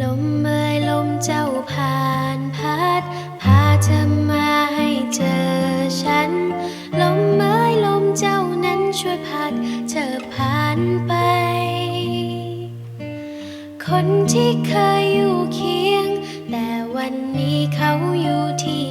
ลมเอ่ยลมเจ้าผ่านพัด พาเธอมาให้เจอฉัน ลมเอ่ยลมเจ้านั้นช่วยพัด เธอผ่านไป คนที่เคยอยู่เคียง แต่วันนี้เขาอยู่ที่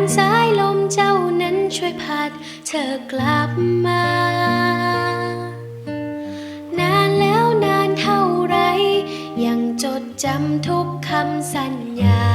านสายลมเจ้านั้นช่วยพัดเธอกลับมา นานแล้วนานเท่าไร ยังจดจำทุกคำสัญญา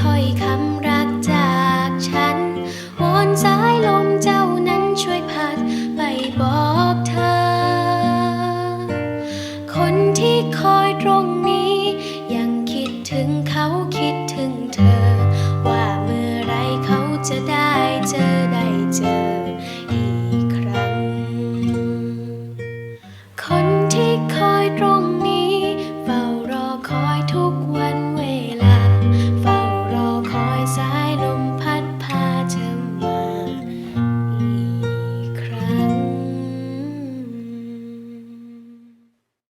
ถ้อยคำรักจากฉันวนสายลมเจ้านั้นช่วยพัดไปบอกเธอ คนที่คอยตรงนี้ ยังคิดถึงเขาคิดถึงเธอ ว่าเมื่อไรเขาจะได้เจอได้เจออีกครั้ง คนที่คอยตรงนี้ เฝ้ารอคอยทุกวัน